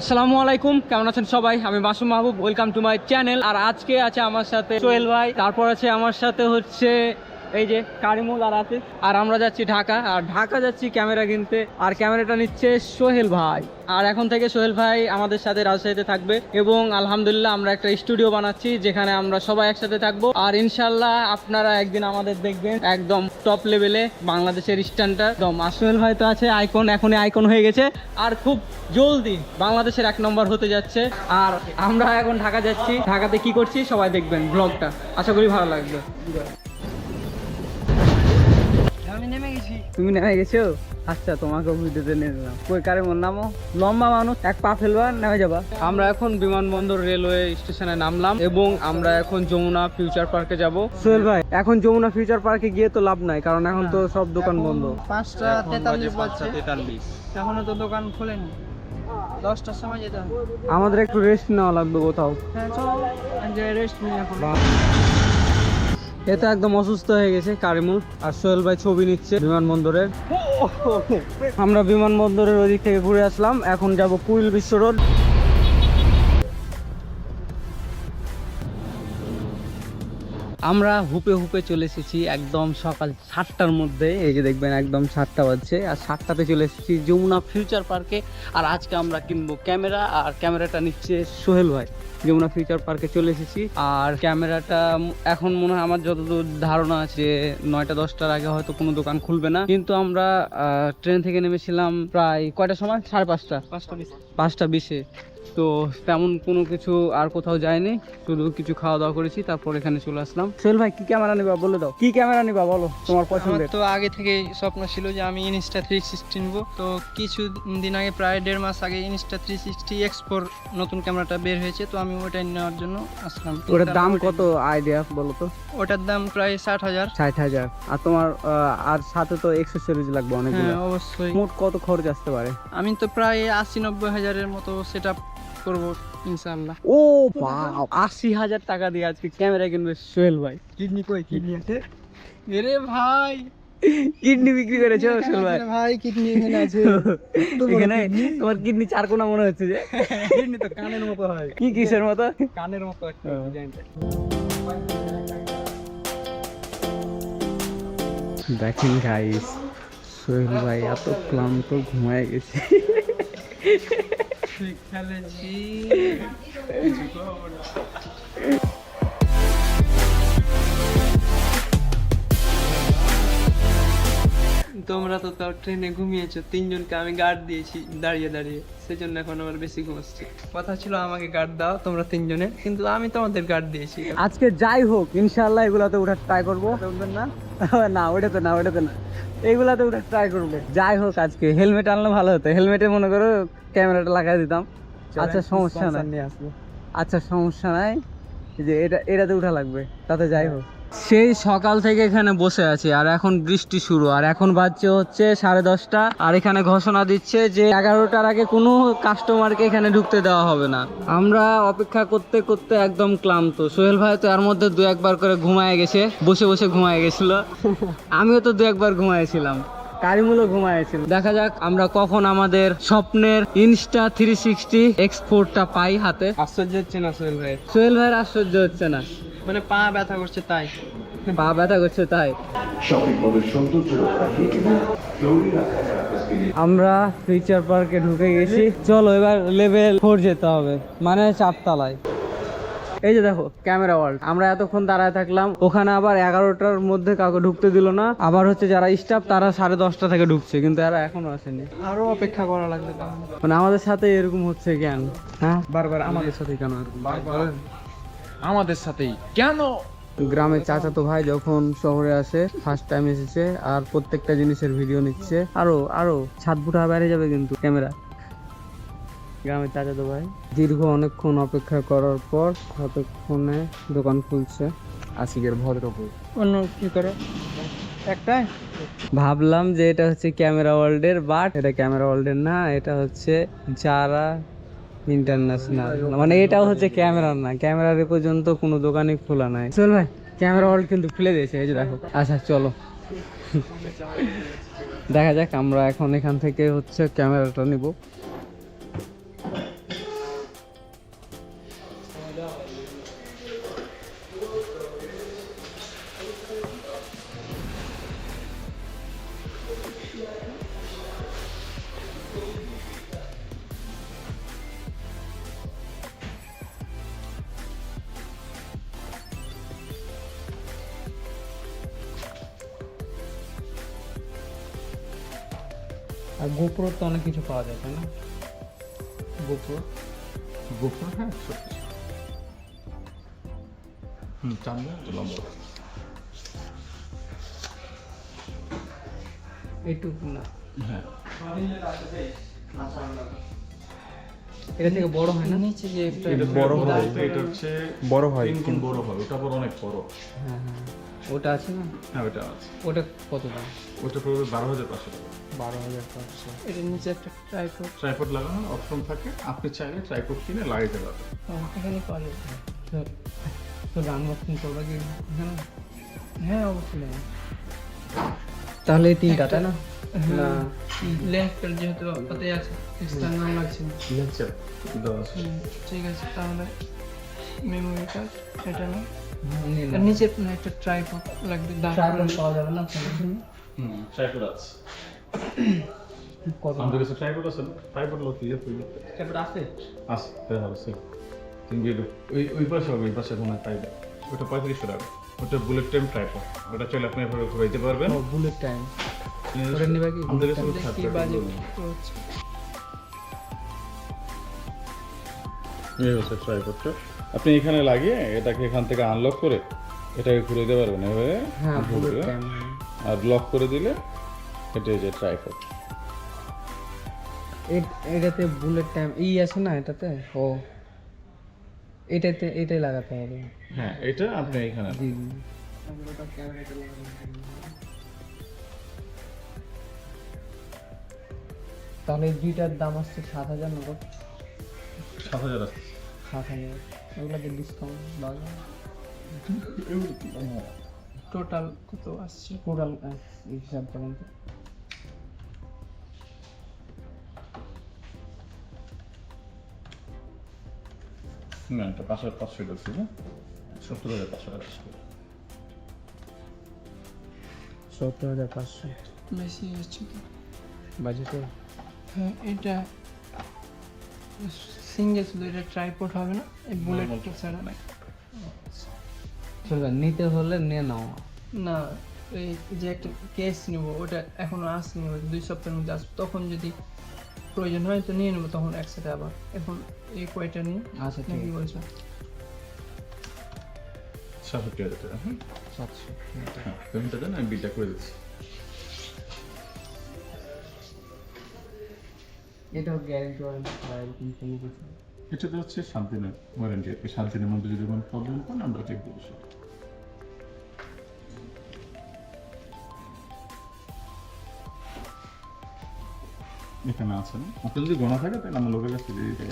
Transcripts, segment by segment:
আসসালামু আলাইকুম, কেমন আছেন সবাই? আমি Masum Mahbub welcome to my channel আর আজকে আছে আমার সাথে সোহেল ভাই, তারপর আছে আমার সাথে হচ্ছে এই যে কারিমুল আর আতিফ। আর আমরা যাচ্ছি ঢাকা। আর ঢাকা যাচ্ছি ক্যামেরা কিনতে। আর ক্যামেরাটা নিচ্ছে সোহেল ভাই। আর এখন থেকে সোহেল ভাই আমাদের সাথে রাজশাহীতে থাকবে। এবং আলহামদুলিল্লাহ আমরা একটা স্টুডিও বানাচ্ছি, যেখানে আমরা সবাই একসাথে থাকব। আর ইনশাল্লাহ আপনারা একদিন আমাদের দেখবেন একদম টপ লেভেলে বাংলাদেশের স্ট্যান্ডার্ড। একদম, আর সোহেল ভাই তো আছে আইকন এখনই আইকন হয়ে গেছে। আর খুব জলদি বাংলাদেশের এক নম্বর হতে যাচ্ছে। আর আমরা এখন ঢাকা যাচ্ছি। ঢাকাতে কি করছি সবাই দেখবেন ব্লগটা আশা করি ভালো লাগবে। আমি নেমে গেছি। তুমি নেমে গেছো? আচ্ছা তোমাকে ভিডিওতে নিয়ে নিলাম। কই কারে মোর নামও লম্বা মানুষ এক পা ফেলবা নেমে যাবা। আমরা এখন বিমানবন্দর রেলওয়ে স্টেশনে নামলাম এবং আমরা এখন যমুনা ফিউচার পার্কে যাব। সোহেল ভাই এখন যমুনা ফিউচার পার্কে গিয়ে তো লাভ নাই কারণ এখন তো সব দোকান বন্ধ। পাঁচটা তেতাল্লিশ বাজছে। এখনও তো দোকান খোলেনি। দশটার সময় যেতে হবে। আমাদের একটু রেস্ট নেওয়া লাগবে কোথাও। হ্যাঁ চলো রেস্ট নিই এখন। এ তো একদম অসুস্থ হয়ে গেছে কারিমুল আর সোহেল ভাই ছবি নিচ্ছে বিমানবন্দরের। আমরা বিমানবন্দরের ওদিক থেকে ঘুরে আসলাম, এখন যাব কুইল বিশ্ব রোড। আমরা হুপে হুপে চলে এসেছি একদম সকাল সাতটার মধ্যে। এই যে দেখবেন একদম সাতটা বাজছে, আর সাতটাতে চলে এসেছি যমুনা ফিউচার পার্কে। আর আজকে আমরা কিনবো ক্যামেরা, আর ক্যামেরাটা নিচ্ছে সোহেল ভাই। যমুনা ফিউচার পার্কে চলে এসেছি। আর ক্যামেরাটা এখন মনে হয় আমার যতদূর ধারণা আছে নয়টা দশটার আগে হয়তো কোনো দোকান খুলবে না। কিন্তু আমরা ট্রেন থেকে নেমেছিলাম প্রায় কয়টার সময়? সাড়ে পাঁচটা। পাঁচটা বিশ। পাঁচটা বিশে। তো তেমন কোনো কিছু আর কোথাও যায়নি। শুধু কিছু খাওয়া দাওয়া করেছি তারপর এখানে চলে আসলাম। সোহেল ভাই কি ক্যামেরা নিবা বলে দাও? কি ক্যামেরা নিবা বলো তোমার পছন্দ তো আগে থেকে স্বপ্ন ছিল যে আমি ইনস্টা থ্রি সিক্সটি নিবো। তো কিছু দিন আগে প্রায় দেড় মাস আগে ইনস্টা থ্রি সিক্সটি এক্সপোর নতুন ক্যামেরাটা বের হয়েছে তো আমি ওটাই নেওয়ার জন্য আসলাম। ওটার দাম কত আইডিয়া বলো তো? ওটার দাম প্রায় ষাট হাজার। ষাট হাজার। আর তোমার আর সাথে তো এক্সেসরিজ লাগবে অনেকগুলো। হ্যাঁ অবশ্যই। মোট কত খরচ আসতে পারে? আমি তো প্রায় আশি নব্বই হাজারের মতো সেট করব ইনশাল্লাহ ও বাও আশি হাজার টাকা দিয়ে আজকে ক্যামেরা কিনবে সোহেল ভাই। কিডনি কই? কিডনি আছে? এরে ভাই। কিডনি বিক্রি করেছ সোহেল ভাই? ভাই কিডনি এখানে আছে। এখানে তোমার কিডনি চার কোনা মনে হচ্ছে যে। কিডনি তো কানের মতো হয়। কি কিসের মতো? কানের মতো একটা। ডিজাইনটা দেখেন গাইস সোহেল ভাই এত ক্লান্ত ঘুমায় গেছে। খেলেছি তোমরা তো তাও ট্রেনে ঘুমিয়েছো তিনজনকে আমি গার্ড দিয়েছি দাঁড়িয়ে দাঁড়িয়ে সেজন্য এখন আমার বেশি ঘুমাচ্ছে। কথা ছিল আমাকে গার্ড দাও তোমরা তিনজনের কিন্তু আমি তোমাদের গার্ড দিয়েছি। আজকে যাই হোক ইনশাল্লাহ এগুলাতে উঠার ট্রাই করব। উঠবেন না না ওটাতে না ওটা তো না। এইগুলাতে উঠার ট্রাই করব। যাই হোক আজকে হেলমেট আনলে ভালো হতো। হেলমেটে মনে করো ক্যামেরাটা লাগাই দিতাম। আচ্ছা সমস্যা নাই। নিয়ে আসব। আচ্ছা সমস্যা নাই। যে এটা এটাতে উঠা লাগবে। তাতে যাই হোক। সেই সকাল থেকে এখানে বসে আছি আর এখন বৃষ্টি শুরু আর এখন বাজছে হচ্ছে সাড়ে দশটা আর এখানে ঘোষণা দিচ্ছে যে এগারোটার আগে কোনো কাস্টমারকে এখানে ঢুকতে দেওয়া হবে না। আমরা অপেক্ষা করতে করতে একদম ক্লান্ত। সোহেল ভাই তো এর মধ্যে দু একবার করে ঘুমায় গেছে বসে বসে ঘুমায় গেছিল। আমিও তো দু একবার ঘুমাইছিলাম কারিমুলও ঘুমাইছিল। দেখা যাক আমরা কখন আমাদের স্বপ্নের ইনস্টা থ্রি সিক্সটি এক্সপোর্টটা পাই হাতে। আশ্চর্য হচ্ছে না সোহেল ভাই? সোহেল ভাইয়ের আশ্চর্য হচ্ছে না। মানে পা ব্যথা করছে তাই। পা ব্যথা করছে তাই। আমরা ফিউচার পার্কে ঢুকে গেছি। চলো এবার লেভেল ফোর যেতে হবে মানে চারতলায়। এই যে দেখো ক্যামেরা ওয়ার্ল্ড আমরা এতক্ষণ দাঁড়ায় থাকলাম। ওখানে আবার এগারোটার মধ্যে কাউকে ঢুকতে দিল না। আবার হচ্ছে যারা স্টাফ তারা সাড়ে দশটা থেকে ঢুকছে কিন্তু এরা এখনও আসেনি। আরও অপেক্ষা করা লাগবে মানে আমাদের সাথে এরকম হচ্ছে কেন? হ্যাঁ? বারবার আমাদের সাথে কেন এরকম? আমাদের সাথেই। কেন? গ্রামের চাচাতো ভাই যখন শহরে আসে ফার্স্ট টাইম এসেছে আর প্রত্যেকটা জিনিসের ভিডিও নিচ্ছে। আরও আরও ছাদ ফুটা বেড়ে যাবে কিন্তু ক্যামেরা গ্রামের চাচাতো ভাই দীর্ঘ অনেকক্ষণ অপেক্ষা করার পর কতক্ষণে দোকান খুলছে। আশিকের ভদ্রপুর অন্য কি করে? একটাই? ভাবলাম যে এটা হচ্ছে ক্যামেরা ওয়ার্ল্ডের বাট এটা ক্যামেরা ওয়ার্ল্ডের না এটা হচ্ছে যারা ইন্টারন্যাশনাল মানে এটাও হচ্ছে ক্যামেরার না। ক্যামেরার পর্যন্ত কোনো দোকানে খোলা নাই। চল ভাই, ক্যামেরা হল কিন্তু খুলে দিয়েছে, এই যে দেখো। আচ্ছা চলো। দেখা যাক, আমরা এখন এখান থেকে হচ্ছে ক্যামেরাটা নিব। আর গোপ্রো তো অনেক কিছু পাওয়া যায় তাই না? গোপ্রো। গোপ্রো হ্যাঁ হুম চান না তো লম্বা। এইটুকু না। হ্যাঁ। এটা থেকে বড় হয় না? নিচে যে একটা এটা বড় হয়। এটা হচ্ছে বড় হয় তিন গুণ বড় হয় ওটা আবার অনেক বড়। হ্যাঁ হ্যাঁ। ওটা আছে না? হ্যাঁ ওটা আছে। ওটা কত দাম? ওটা পড়বে বারো হাজার পাঁচশো টাকা। বারো হাজার পাঁচশো। এটার নিচে একটা ট্রাইপড ট্রাইপড লাগানোর অপশন থাকে আপনি চাইলে ট্রাইপড কিনে লাগাইতে পারবেন এখানে পাওয়া যাবে তো তো আনবক্সিং করবে কি হ্যাঁ হ্যাঁ অবশ্যই। তাহলে এই তিনটা তাই না? না। লেফটের যেহেতু ওতে আছে স্টার নাম লাগছে না। আচ্ছা দশ। ঠিক আছে তাহলে মেমোরি কার্ড এটা না নিচে একটা ট্রাইপড লাগবে ট্রাইপড পাওয়া যাবে না হুম। ট্রাইপড আছে। আমাদের কাছে ট্রাইপড আছে ট্রাইপড লোক দিয়ে তুই ট্রাইপড আছে? আছে হ্যাঁ হবে তুমি ওই ওই পাশে হবে ওই পাশে কোনো ট্রাইপড ওটা পঁয়ত্রিশশো টাকা। ওটা বুলেট টাইম ট্রাইপড ওটা চলে আপনি এভাবে ঘুরাইতে পারবেন। বুলেট টাইম ওটা নিবে কি? হচ্ছে? আপনি এখানে লাগিয়ে এটাকে এখান থেকে আনলক করে এটাকে ঘুরে দিতে পারবেন। এভাবে হ্যাঁ বুলেট আর লক করে দিলে এটা এই যে ট্রাইপড এটাতে বুলেট টাইম ই আছে না এটাতে? ও। এটাতে এটাই লাগাতে হবে। হ্যাঁ এটা আপনি এখানে জি তাহলে এই দুইটার দাম আসছে সাত হাজার নগদ সাত হাজার সাত হাজার। ওগুলোকে ডিসকাউন্ট যাবে টোটাল কত আসছে? টোটাল হিসাব করেন তো না এটা পাঁচ হাজার পাঁচশো সত্তর হাজার পাঁচশো টাকা সত্তর হাজার পাঁচশো। বেশি হচ্ছে তো। বাজেটে? এটা সিঙ্গেল শুধু এটা ট্রাইপড হবে না এই বুলেটটা ছাড়া। চলবে নিতে হলে নিয়ে নাও। না এই যে একটা কেস নিব ওটা এখনও আসেনি দুই সপ্তাহের মধ্যে আসবে। তখন যদি প্রয়োজন হয় তো নিয়ে নেব তখন একসাথে আবার। এখন এই কয়টা নিয়ে? আচ্ছা ঠিক নাকি বলছো? সাতষট্টি হাজার টাকা হুম? সাতশো হ্যাঁ পেমেন্টটা দেন আমি বিলটা করে দিচ্ছি। এটাও গ্যারেন্টি ওয়ারেন্টি বা এরকম কোনো কিছু এটাতে হচ্ছে শান্তিনের ওয়ারেন্টি আর কি শান্তিনের মধ্যে যদি কোনো প্রবলেম পান আমরা চেক দেবো সেটা। এখানে আছে না আপনার যদি গোনা থাকে তাহলে আমার লোকের কাছে দিয়ে দিতে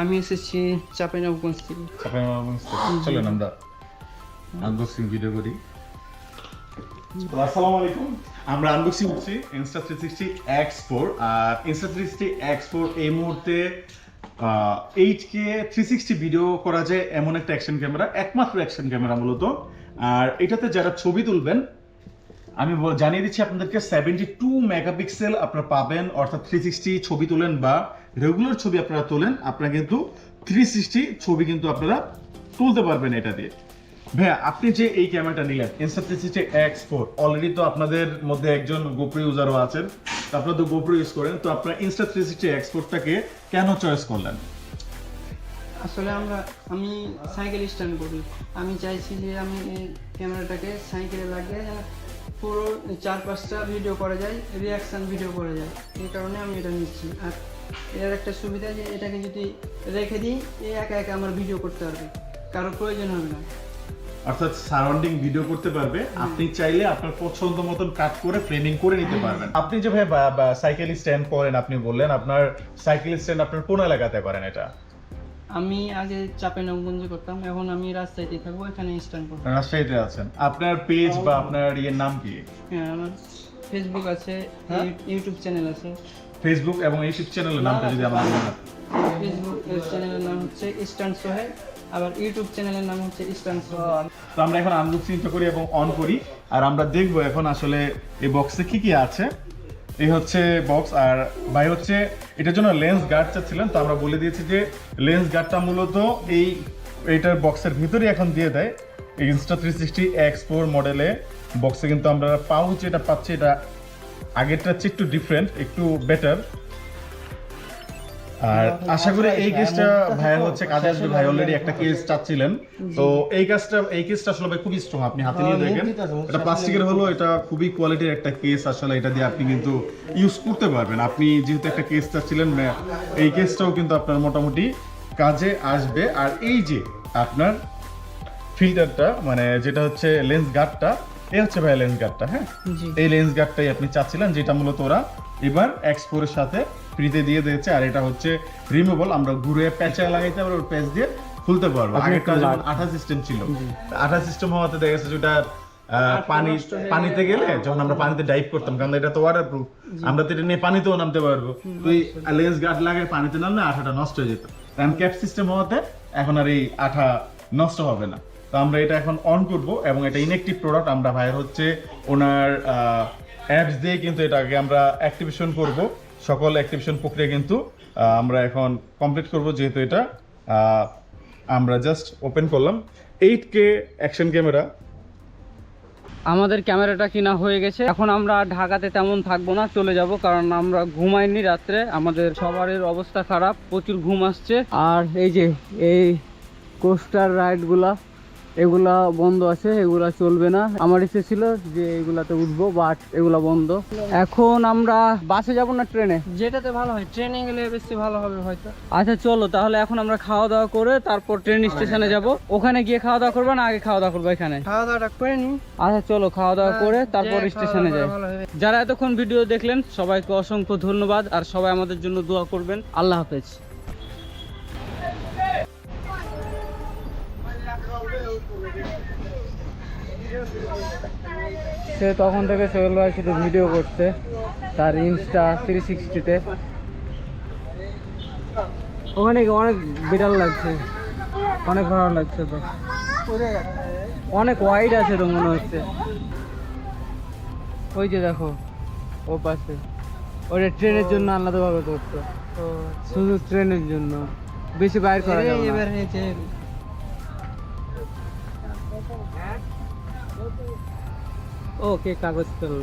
আমি এসেছি চাপে নবগঞ্জ থেকে। চাপাই মামগঞ্জ থেকে। চলেন আমরা আনবক্সিং ভিডিও করি। আসসালামু আলাইকুম। আমরা আনবক্সিং করছি Insta three sixty X four আর Insta three sixty X four এই মুহূর্তে eight K three sixty video করা যায় এমন একটা অ্যাকশন ক্যামেরা একমাত্র অ্যাকশন ক্যামেরা মূলত। আর এটাতে যারা ছবি তুলবেন, আমি জানিয়ে দিচ্ছি আপনাদেরকে সেভেন্টি টু মেগাপিক্সেল আপনারা পাবেন, অর্থাৎ থ্রি সিক্সটি ছবি তোলেন বা রেগুলার ছবি আপনারা তোলেন, আপনারা কিন্তু থ্রি সিক্সটি ছবি কিন্তু আপনারা তুলতে পারবেন এটা দিয়ে। ভাইয়া, আপনি যে এই ক্যামেরাটা নিলেন Insta three X four already তো আপনাদের মধ্যে একজন গোপ্রো ইউজারও আছেন। আপনারা তো গোপ্রো ইউজ করেন, তো আপনারা ইনস্টা থ্রি সিক্সটি এক্স ফোরটাকে কেন চয়েস করলেন? আসলে আমরা, আমি সাইকেল স্ট্যান্ড করি। আমি চাইছি যে আমি এই ক্যামেরাটাকে সাইকেলে লাগিয়ে পুরো চার পাঁচটা ভিডিও করা যায় রিয়াকশান ভিডিও করা যায়। এই কারণে আমি এটা নিচ্ছি। আর এর একটা সুবিধা যে এটাকে যদি রেখে দিই, এ একা একা আমার ভিডিও করতে পারবে। কারও প্রয়োজন হবে না। অর্থাৎ সারাউন্ডিং ভিডিও করতে পারবে। আপনি চাইলে আপনার পছন্দ মতন কাট করে ফ্রেমিং করে নিতে পারবেন। আপনি যে ভাই সাইকেল স্ট্যান্ড করেন আপনি বললেন আপনার সাইকেল স্ট্যান্ড আপনার কোন এলাকাতে করেন এটা? আমি আগে চাপে নবগঞ্জে করতাম এখন আমি রাস্তায় থাকব এখানে স্ট্যান্ড করব। রাজশাহীতে আছেন। আপনার পেজ বা আপনার ইয়ের নাম কি? হ্যাঁ আমার ফেসবুক আছে হ্যাঁ? ইউটিউব চ্যানেল আছে। ফেসবুক এবং ইউটিউব চ্যানেলের নামটা যদি আমাদের ফেসবুক চ্যানেলের নাম হচ্ছে ইস্টার্ন সোহেল আবার ইউটিউব চ্যানেলের নাম হচ্ছে সোহেল তো আমরা এখন আনবক্সিংটা করি এবং অন করি। আর আমরা দেখব এখন আসলে এই বক্সে কি কি আছে। এই হচ্ছে বক্স আর ভাই হচ্ছে, এটার জন্য লেন্স গার্ড চাচ্ছিলেন তো আমরা বলে দিয়েছি যে লেন্স গার্ডটা মূলত এই, এইটার বক্সের ভিতরে এখন দিয়ে দেয়। Insta three sixty X four মডেলে বক্সে কিন্তু আমরা পাউচ এটা পাচ্ছি, এটা আগেরটার চেয়ে একটু ডিফারেন্ট একটু বেটার আর আশা করি এই কেসটা ভাইয়া হচ্ছে কাজে আসবে। ভাই অলরেডি একটা কেস চাচ্ছিলেন। তো এই কাজটা এই কেসটা আসলে ভাই খুবই স্ট্রং আপনি হাতে নিয়ে দেখেন। এটা প্লাস্টিকের হলো এটা খুবই কোয়ালিটির একটা কেস আসলে এটা দিয়ে আপনি কিন্তু ইউজ করতে পারবেন। আপনি যেহেতু একটা কেস চাচ্ছিলেন এই কেসটাও কিন্তু আপনার মোটামুটি কাজে আসবে। আর এই যে আপনার ফিল্টারটা মানে যেটা হচ্ছে লেন্স গার্ডটা এই হচ্ছে ভাই লেন্স গার্ডটা হ্যাঁ? এই লেন্স গার্ডটাই আপনি চাচ্ছিলেন যেটা মূলত ওরা এবার এক্সপোরের সাথে ফ্রিতে দিয়ে দিয়েছে আর এটা হচ্ছে রিমুভেবল আমরা ঘুরে প্যাচে লাগাইতে পারব প্যাচ দিয়ে খুলতে পারব। আগেরটা যেমন আঠা সিস্টেম ছিল। আঠা সিস্টেম হওয়াতে দেখা গেছে যেটা পানি পানিতে গেলে যখন আমরা পানিতে ডাইভ করতাম কারণ এটা তো ওয়াটার প্রুফ আমরা তো এটা নিয়ে পানিতেও নামতে পারব। তো এই লেন্স গার্ড লাগায় পানিতে নামলে আঠাটা নষ্ট হয়ে যেত। কারণ ক্যাপ সিস্টেম হওয়াতে এখন আর এই আঠা নষ্ট হবে না। তো আমরা এটা এখন অন করব এবং এটা ইনএক্টিভ প্রোডাক্ট আমরা ভাইয়ের হচ্ছে ওনার অ্যাপস দিয়ে কিন্তু এটাকে আমরা অ্যাক্টিভেশন করব। সকল অ্যাক্টিভেশন প্রক্রিয়া কিন্তু আমরা এখন কমপ্লিট করব যেহেতু এটা। আমরা জাস্ট ওপেন করলাম। এইট কে অ্যাকশন ক্যামেরা আমাদের ক্যামেরাটা কিনা হয়ে গেছে। এখন আমরা ঢাকাতে তেমন থাকব না, চলে যাব, কারণ আমরা ঘুমাইনি রাত্রে। আমাদের সবারই অবস্থা খারাপ, প্রচুর ঘুম আসছে। আর এই যে, এই কোস্টার রাইডগুলা এগুলা বন্ধ আছে এগুলা চলবে না। আমার ইচ্ছে ছিল যে এগুলাতে উঠবো বাট এগুলা বন্ধ। এখন আমরা বাসে যাব না ট্রেনে? যেটাতে ভালো হয় ট্রেনে গেলে বেশি ভালো হবে হয়তো। আচ্ছা চলো তাহলে এখন আমরা খাওয়া দাওয়া করে তারপর ট্রেন স্টেশনে যাব। ওখানে গিয়ে খাওয়া দাওয়া করব না আগে খাওয়া দাওয়া করব এখানে? খাওয়া দাওয়াটা করে নি আচ্ছা চলো খাওয়া দাওয়া করে তারপর স্টেশনে যাই। যারা এতক্ষণ ভিডিও দেখলেন সবাইকে অসংখ্য ধন্যবাদ আর সবাই আমাদের জন্য দোয়া করবেন। আল্লাহ হাফেজ। সে তখন থেকে সোহেল ভাই শুধু ভিডিও করছে তার ইনস্টা থ্রি সিক্সটিতে ওখানে অনেক বিড়াল লাগছে অনেক ভালো লাগছে তো। অনেক ওয়াইড আছে তো মনে হচ্ছে। ওই যে দেখো ও পাশে। ওটা ট্রেনের জন্য আলাদাভাবে করতো শুধু ট্রেনের জন্য। বেশি বাইর করা যাবে না। এবারে এই যে ও কে কাগজ ফেলল